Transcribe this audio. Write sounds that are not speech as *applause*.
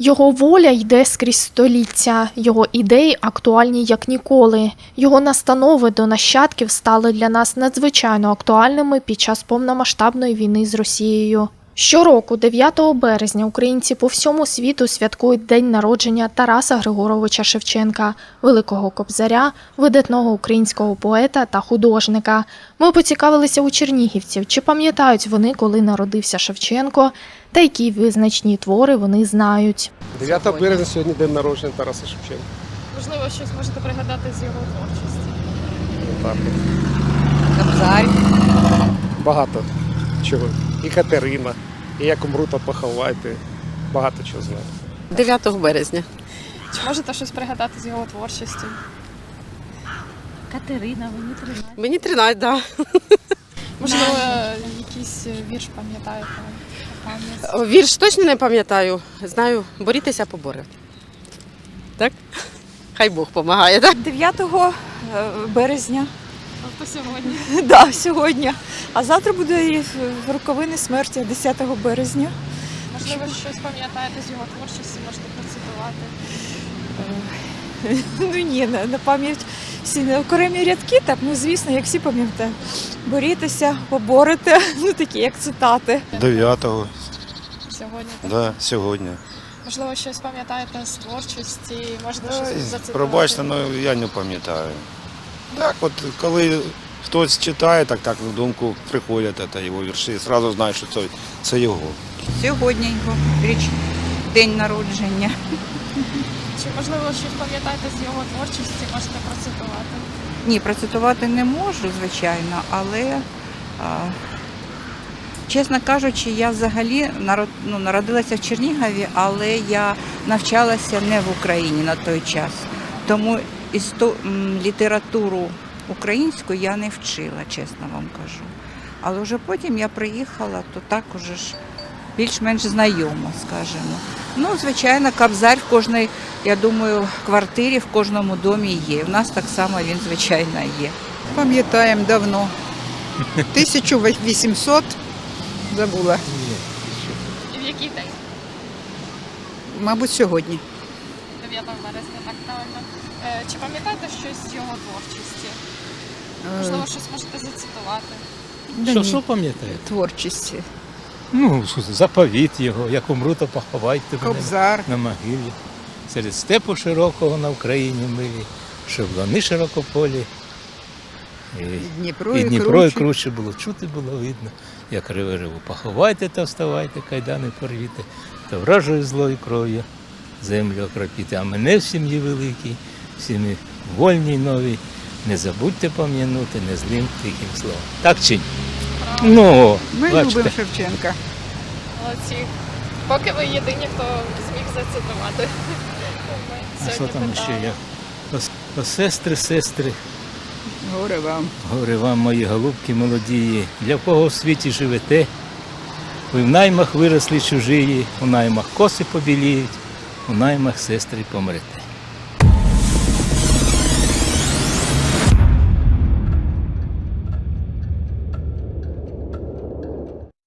Його воля йде скрізь століття, його ідеї актуальні як ніколи. Його настанови до нащадків стали для нас надзвичайно актуальними під час повномасштабної війни з Росією. Щороку, 9 березня, українці по всьому світу святкують день народження Тараса Григоровича Шевченка, великого кобзаря, видатного українського поета та художника. Ми поцікавилися у чернігівців, чи пам'ятають вони, коли народився Шевченко, та які визначні твори вони знають. 9 березня сьогодні день народження Тараса Шевченка. Можливо, щось можете пригадати з його творчості. Так. Кобзарь. Багато чого. І Катерина, і як умру, то поховайте. Багато чого знаю. 9 березня. Чи можете щось пригадати з його творчості? Катерина, мені 13. Мені 13, так. Можливо, якийсь вірш пам'ятаєте? на. Вірш точно не пам'ятаю. Знаю, борітеся побори. Так? Хай Бог допомагає, так? 9 е, березня, Тобто сьогодні. *laughs* да, сьогодні. А завтра буде і роковини смерті 10 березня. Можливо, щось пам'ятаєте з його творчості, можете процитувати. Ну ні, на, на пам'ять всі не окремі рядки, так, ну звісно, як всі пам'ятають. Борітеся, поборете, *laughs* ну такі як цитати. 9-го, Сьогодні. да, сьогодні. Можливо, щось пам'ятаєте з творчості, можете щось зацитувати. Пробачте, але я не пам'ятаю. Так, от коли хтось читає, так так на думку приходять це його вірші, одразу знаєш, що це, це його. Сьогодні його річ день народження. Чи можливо щось пам'ятаєте з його творчості, можете процитувати? Ні, процитувати не можу, звичайно, але а, чесно кажучи, я взагалі народ, ну, народилася в Чернігові, але я навчалася не в Україні на той час. Тому істо, літературу українську я не вчила, чесно вам кажу. Але вже потім я приїхала, то так уже ж більш-менш знайомо, скажімо. Ну, звичайно, кабзар в кожній, я думаю, квартирі, в кожному домі є. У нас так само він, звичайно, є. Пам'ятаємо давно. *laughs* 1800 забула, І в який день? мабуть, сьогодні. 9 березня, так правильно. Е, Чи пам'ятаєте щось з його творчості? Можливо, щось можете зацитувати. Да Що, ні, що пам'ятаєте? Творчості. Ну, заповіт його, як умру, то поховайте мене Кобзар. на могилі. Серед степу широкого на Україні милі, шаблони широкополі. І, Дніпро і і, Дніпро, і круче. круче було чути, було видно, як реве реву. Поховайте та вставайте, кайдани порвіте, та вражою злою кров'ю землю окропіти. А мене в сім'ї великій, в сім'ї вольній новій, не забудьте пом'янути незлим тихим словом. Так чи ні? Ну, Ми бачите. любимо Шевченка. Молодці. Поки ви єдині, хто зміг зацитувати. А що там ще є? О, о, сестри, сестри, Горе вам. горе вам, мої голубки молодії, для кого в світі живете? Ви в наймах виросли чужії, у наймах коси побіліють, у наймах сестри помрете.